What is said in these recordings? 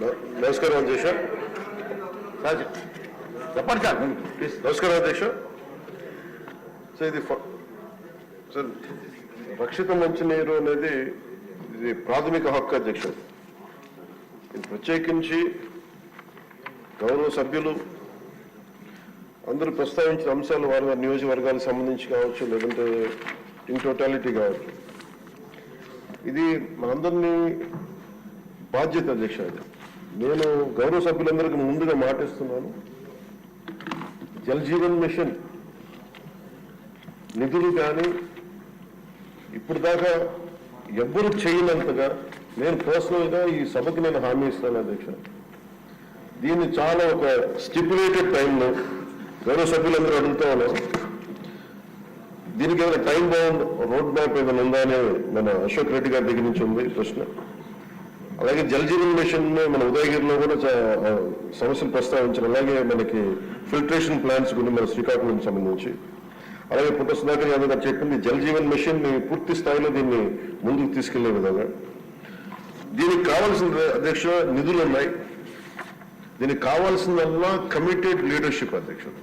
నమస్కారం. అధ్యక్ష. చెప్పండి సార్ ప్లీజ్ నమస్కారం అధ్యక్ష. సో ఇది సార్ రక్షిత మంచినీరు అనేది ఇది ప్రాథమిక హక్కు అధ్యక్ష. ఇది ప్రత్యేకించి గౌరవ సభ్యులు అందరూ ప్రస్తావించిన అంశాలు వారి వారి నియోజకవర్గాలకు సంబంధించి కావచ్చు లేదంటే ఇన్ టోటాలిటీ కావచ్చు. ఇది మనందరినీ బాధ్యత అధ్యక్ష నేను గౌరవ సభ్యులందరికీ ముందుగా మాటిస్తున్నాను. జల్ జీవన్ మిషన్ నిధులు కానీ ఇప్పుడు దాకా ఎవ్వరు చేయనంతగా నేను పర్సనల్గా ఈ సభకి నేను హామీ ఇస్తాను అధ్యక్ష. దీన్ని చాలా ఒక స్టిపులేటెడ్ టైంలో గౌరవ సభ్యులందరూ అడుగుతా ఉన్నారు. దీనికి ఏమైనా టైం బౌండ్ రోడ్ మ్యాప్ ఏమైనా ఉందా అని మన అశోక్ రెడ్డి గారి దగ్గర నుంచి ఉంది ప్రశ్న. అలాగే జల్ జీవన్ మిషన్ మన ఉదయగిరిలో కూడా సమస్యలు ప్రస్తావించారు. అలాగే మనకి ఫిల్టరేషన్ ప్లాంట్స్ గురించి మన శ్రీకాకుళం సంబంధించి. అలాగే పుట్ట సుధాకర్ యాదవ్ గారు చెప్పింది జల్ జీవన్ మిషన్ని పూర్తి స్థాయిలో దీన్ని ముందుకు తీసుకెళ్ళే విధంగా. దీనికి కావాల్సిన అధ్యక్ష నిధులు ఉన్నాయి. దీనికి కావాల్సిందల్లా కమిటెడ్ లీడర్షిప్ అధ్యక్షుడు.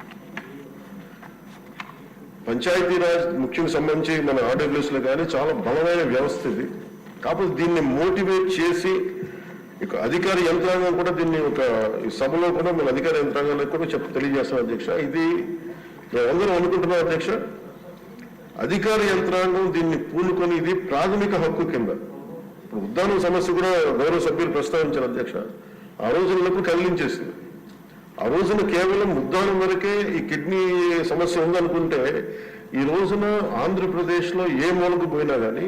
పంచాయతీరాజ్ ముఖ్యంగా సంబంధించి మన ఆర్డబ్ల్యూఎస్లో కానీ చాలా బలమైన వ్యవస్థ ఇది. కాకపోతే దీన్ని మోటివేట్ చేసి ఇక అధికార యంత్రాంగం కూడా దీన్ని ఒక సభలో కూడా మన అధికార యంత్రాంగానికి కూడా చెప్ప తెలియజేస్తాం అధ్యక్ష. ఇది మేమందరం అనుకుంటున్నాం అధ్యక్ష అధికార యంత్రాంగం దీన్ని పూనుకొని ఇది ప్రాథమిక హక్కు కింద. ఇప్పుడు ఉద్దానం సమస్య కూడా గౌరవ సభ్యులు ప్రస్తావించారు అధ్యక్ష. ఆ రోజులకు కదిలించేసింది. ఆ రోజున కేవలం ఉద్దానం వరకే ఈ కిడ్నీ సమస్య ఉందనుకుంటే ఈ రోజున ఆంధ్రప్రదేశ్లో ఏ మూలకు పోయినా కానీ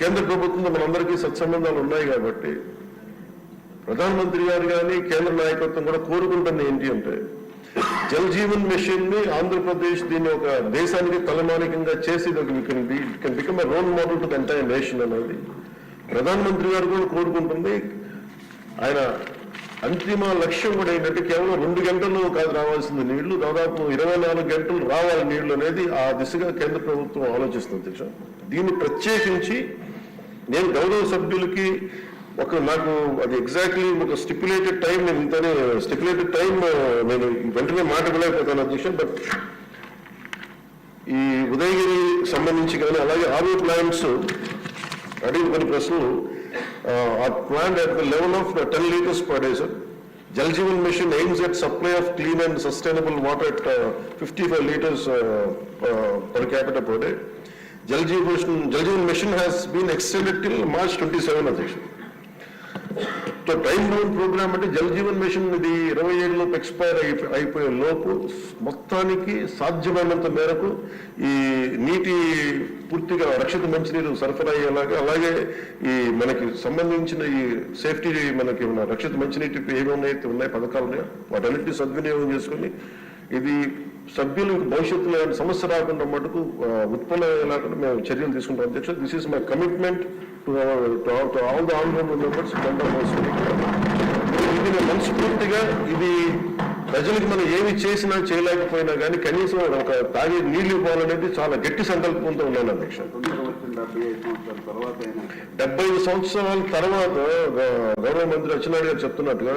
కేంద్ర ప్రభుత్వంతో మనందరికీ సత్సంబంధాలు ఉన్నాయి కాబట్టి ప్రధానమంత్రి గారు కానీ కేంద్ర నాయకత్వం కూడా కోరుకుంటుంది ఏంటి అంటే జల్ జీవన్ మిషన్ని ఆంధ్రప్రదేశ్ దీన్ని ఒక దేశానికి తలమానికంగా చేసి can become role model to entire nation అనేది ప్రధానమంత్రి గారు కూడా కోరుకుంటుంది. ఆయన అంతిమ లక్ష్యం కూడా ఏంటంటే కేవలం రెండు గంటలు కాదు రావాల్సిన నీళ్ళు దాదాపు ఇరవై నాలుగు గంటలు రావాలి నీళ్ళు అనేది ఆ దిశగా కేంద్ర ప్రభుత్వం ఆలోచిస్తుంది. దీన్ని ప్రత్యేకించి నేను గౌరవ సభ్యులకి ఒక నాకు అది ఎగ్జాక్ట్లీ ఒక స్టిపులేటెడ్ టైం నేను ఇంతనే స్టిపులేటెడ్ టైం నేను వెంటనే మాట ఇవ్వలేకపోతాను అధ్యక్ష బట్ ఈ ఉదయగిరి సంబంధించి కానీ అలాగే ఆర్వీ ప్లాంట్స్ అడిగిన కొన్ని ప్రశ్నలు. ఆ plant at the level of ten litres per day sir Jal Jeevan mission aims at supply of clean and sustainable water at fifty five litres per capital per day Jal Jeevan Jal Jeevan mission has been extended till March twenty seven అధ్యక్ష so time bound programme అంటే Jal Jeevan machine ఇది ఇరవై ఏడులోపు expire అయిపోయే లోపు మొత్తానికి సాధ్యమైనంత మేరకు ఈ నీటి పూర్తిగా రక్షిత మంచినీరు సరఫరా అయ్యేలాగా అలాగే ఈ మనకి సంబంధించిన ఈ సేఫ్టీ మనకి ఉన్న రక్షిత మంచినీటి ఏమి ఉన్నాయితే ఉన్నాయి పథకాలు ఉన్నాయో వాటన్నిటిని సద్వినియోగం చేసుకొని ఇది సభ్యులకు భవిష్యత్తులో సమస్య రాకుండా మటుకు ఆ, ఉత్పన్నమయ్యేలాగా మేము చర్యలు తీసుకుంటాం. అధ్యక్ష this is my commitment to all the honourable members ఇది మనస్ఫూర్తిగా ఇది ప్రజలకు మనం ఏమి చేసినా చేయలేకపోయినా కానీ కనీసం ఒక తాగే నీళ్ళు ఇవ్వాలనేది చాలా గట్టి సంకల్పంతో ఉన్నాను అధ్యక్ష. డెబ్బై సంవత్సరాల తర్వాత ఐదు సంవత్సరాల తర్వాత గౌరవ మంత్రి అచ్చెన్నాయుడు గారు చెప్తున్నట్టుగా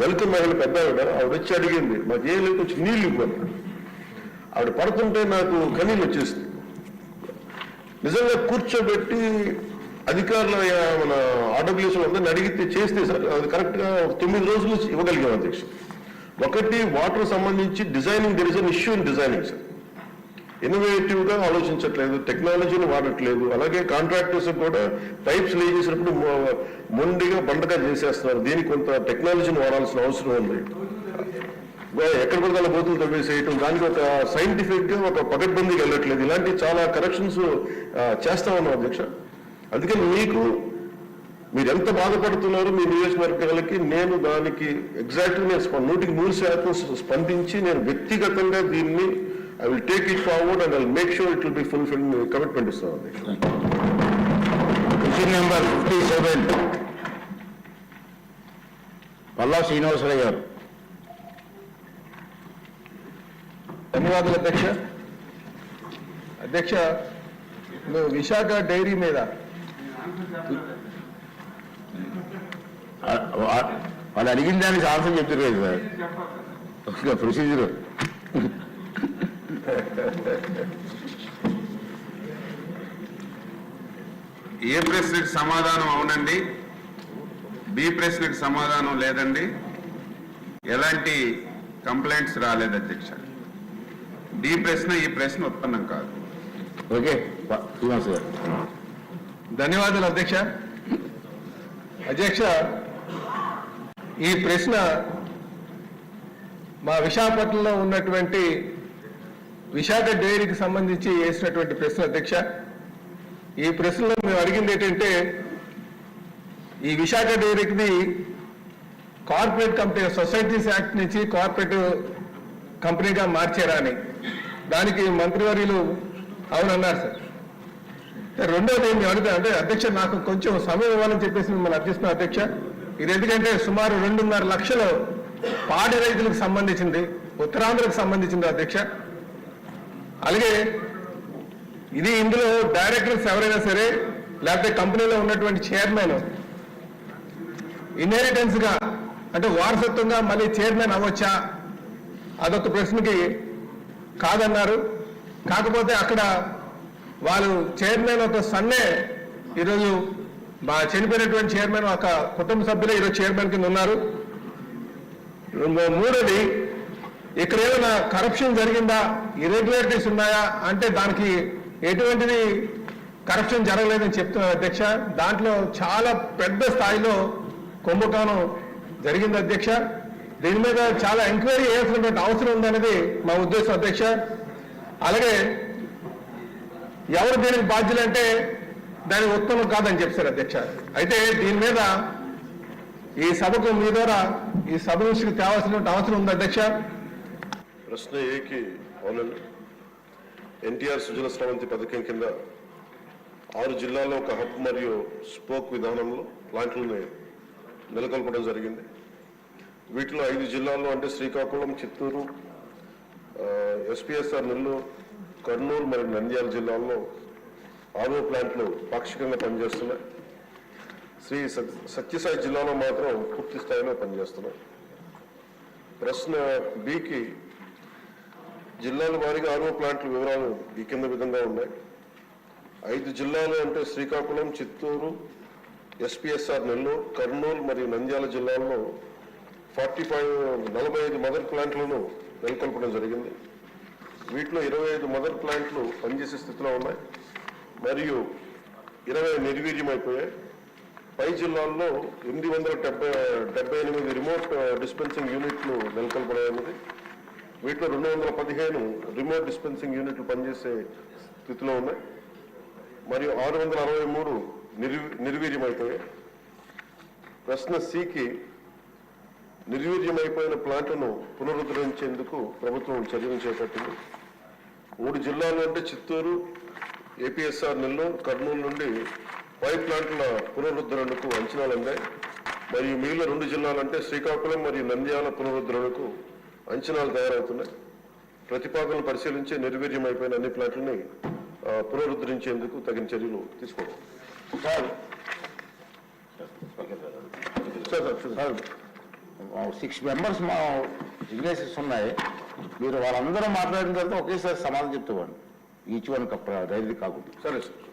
దళిత మహిళ పెద్ద ఆవిడ ఆవిడ వచ్చి అడిగింది మా ఏం వచ్చి నీళ్ళు ఇవ్వండి ఆవిడ పడుతుంటే నాకు కనీళ్ళు వచ్చేసింది. నిజంగా కూర్చోబెట్టి అధికారుల మన ఆర్డబ్ల్యూసీ అందరిని అడిగితే చేస్తే సార్ అది కరెక్ట్గా తొమ్మిది రోజులు ఇవ్వగలిగాం అధ్యక్ష ఒకటి వాటర్ సంబంధించి designing there is an issue in designing sir ఇన్నోవేటివ్గా ఆలోచించట్లేదు టెక్నాలజీని వాడట్లేదు. అలాగే కాంట్రాక్టర్స్ కూడా పైప్స్ లే చేసినప్పుడు మొండిగా బండగా చేసేస్తున్నారు. దీనికి కొంత టెక్నాలజీని వాడాల్సిన అవసరం ఉంది. ఎక్కడ కూడా బోతులు తవ్వేసేయటం దానికి ఒక సైంటిఫిక్గా ఒక పకడ్బందీకి వెళ్ళట్లేదు. ఇలాంటి చాలా కరెక్షన్స్ చేస్తా ఉన్నాం అధ్యక్ష. అందుకని మీకు మీరు ఎంత బాధపడుతున్నారు మీ నియోజకవర్గాలకి నేను దానికి ఎగ్జాక్ట్ నేను స్ప- నూటికి నూరు శాతం స్పందించి నేను వ్యక్తిగతంగా దీన్ని I will take it forward and I make sure it will be fulfil commitment question number fifty seven Palla Srinivasa Rao గారు ధన్యవాదాలు అధ్యక్ష. అధ్యక్ష నువ్వు విశాఖ డైరీ మీద. వాళ్ళు అడిగిన దానికి ఆన్సర్ చెప్తారు కదా సార్. ప్రొసీజర్. ఏ ప్రశ్నకి సమాధానం అవునండి? బి ప్రశ్నకి సమాధానం లేదండి. ఎలాంటి కంప్లైంట్స్ రాలేదు అధ్యక్ష. డి ప్రశ్న ఈ ప్రశ్న ఉత్పన్నం కాదు. ఓకే ధన్యవాదాలు అధ్యక్ష. అధ్యక్ష ఈ ప్రశ్న మా విశాఖపట్నంలో ఉన్నటువంటి విశాఖ డైరీకి సంబంధించి వేసినటువంటి ప్రశ్న అధ్యక్ష ఈ ప్రశ్నలో మేము అడిగింది ఏంటంటే ఈ విశాఖ డైరీకి కార్పొరేట్ కంపెనీ సొసైటీస్ యాక్ట్ నుంచి కార్పొరేట్ కంపెనీగా మార్చారా అని. దానికి మంత్రివర్యులు అవునన్నారు సార్. రెండోది మేము అడుగుతా అంటే అధ్యక్ష నాకు కొంచెం సమయం ఇవ్వాలని చెప్పేసి మిమ్మల్ని అర్థిస్తున్నా అధ్యక్ష. ఇది ఎందుకంటే సుమారు రెండున్నర లక్షలు పాడి రైతులకు సంబంధించింది ఉత్తరాంధ్రకు సంబంధించింది అధ్యక్ష. అలాగే ఇది ఇందులో డైరెక్టర్స్ ఎవరైనా సరే లేకపోతే కంపెనీలో ఉన్నటువంటి చైర్మన్ ఇన్హెరిటెన్స్గా అంటే వారసత్వంగా మళ్ళీ చైర్మన్ అవ్వచ్చా? అదొక ప్రశ్నకి కాదన్నారు. కాకపోతే అక్కడ వాళ్ళు చైర్మన్ ఒక సన్నే ఈరోజు మా చనిపోయినటువంటి చైర్మన్ ఒక కుటుంబ సభ్యులు ఈరోజు చైర్మన్ కింద ఉన్నారు. మూడోది ఇక్కడ ఏమైనా కరప్షన్ జరిగిందా? ఇరెగ్యులారిటీస్ ఉన్నాయా? అంటే దానికి ఎటువంటిది కరప్షన్ జరగలేదని చెప్తున్నారు అధ్యక్ష. దాంట్లో చాలా పెద్ద స్థాయిలో కుంభకోణం జరిగింది అధ్యక్ష. దీని మీద చాలా ఎంక్వైరీ చేయాల్సినటువంటి అవసరం ఉందనేది మా ఉద్దేశం అధ్యక్ష. అలాగే ఎవరు దీనికి బాధ్యులంటే దాని ఉత్తమం కాదని చెప్తారు అధ్యక్ష. అయితే దీని మీద ఈ సభకు మీ ద్వారా ఈ సభ దృష్టికి తేవాల్సినటువంటి అవసరం ఉంది అధ్యక్ష. ప్రశ్న ఏకి అవునండి. ఎన్టీఆర్ సుజల స్రవంతి పథకం కింద ఆరు జిల్లాల్లో ఒక హబ్ మరియు స్పోక్ విధానంలో ప్లాంట్లను నెలకొల్పడం జరిగింది. వీటిలో ఐదు జిల్లాల్లో అంటే Srikakulam Chittoor S P S R Nellore Kurnool మరియు నంద్యాల జిల్లాల్లో ఆరో ప్లాంట్లు పాక్షికంగా పనిచేస్తున్నాయి. శ్రీ సత్- సత్యసాయి జిల్లాలో మాత్రం పూర్తి స్థాయిలో పనిచేస్తున్నాయి. ప్రశ్న బికి జిల్లాల వారీగా ఆరో ప్లాంట్ల వివరాలు ఈ కింద విధంగా ఉన్నాయి. ఐదు జిల్లాలు అంటే Srikakulam Chittoor S P S R Nellore Kurnool మరియు నంద్యాల జిల్లాల్లో ఫార్టీ ఫైవ్ నలభై ఐదు మదర్ ప్లాంట్లను నెలకొల్పడం జరిగింది. వీటిలో ఇరవై ఐదు మదర్ ప్లాంట్లు పనిచేసే స్థితిలో ఉన్నాయి. మరియు ఇరవై నిర్వీర్యమైపోయాయి. పై జిల్లాల్లో ఎనిమిది వందల డెబ్బై డెబ్బై ఎనిమిది రిమోట్ డిస్పెన్సింగ్ యూనిట్లు నెలకొల్పడమైనది వీటిలో రెండు వందల పదిహేను రిమోట్ డిస్పెన్సింగ్ యూనిట్లు పనిచేసే స్థితిలో ఉన్నాయి. మరియు ఆరు వందల అరవై మూడు నిర్వీ నిర్వీర్యమైపోయాయి. ప్రశ్న సికి నిర్వీర్యమైపోయిన ప్లాంట్లను పునరుద్ధరించేందుకు ప్రభుత్వం చర్యలు చేపట్టింది. మూడు జిల్లాలు అంటే చిత్తూరు ఏపీఎస్ఆర్ నెల్లూరు కర్నూలు నుండి పైప్ ప్లాంట్ల పునరుద్ధరణకు అంచనాలు అందాయి. మరియు మిగిలిన రెండు జిల్లాలంటే శ్రీకాకుళం మరియు నంద్యాల పునరుద్ధరణకు అంచనాలు తయారవుతున్నాయి. ప్రతిపాదనలు పరిశీలించి నిర్వీర్యం అయిపోయిన అన్ని ప్లాట్లని పునరుద్ధరించేందుకు తగిన చర్యలు తీసుకోవడం సార్. సిక్స్ మెంబర్స్ మా సిగ్నేచర్స్ ఉన్నాయి. మీరు వాళ్ళందరూ మాట్లాడిన తర్వాత ఒకేసారి సమాధానం చెప్తామండి ఈచ్ వన్ కప్ డైరీ కాకుండా. సరే సార్.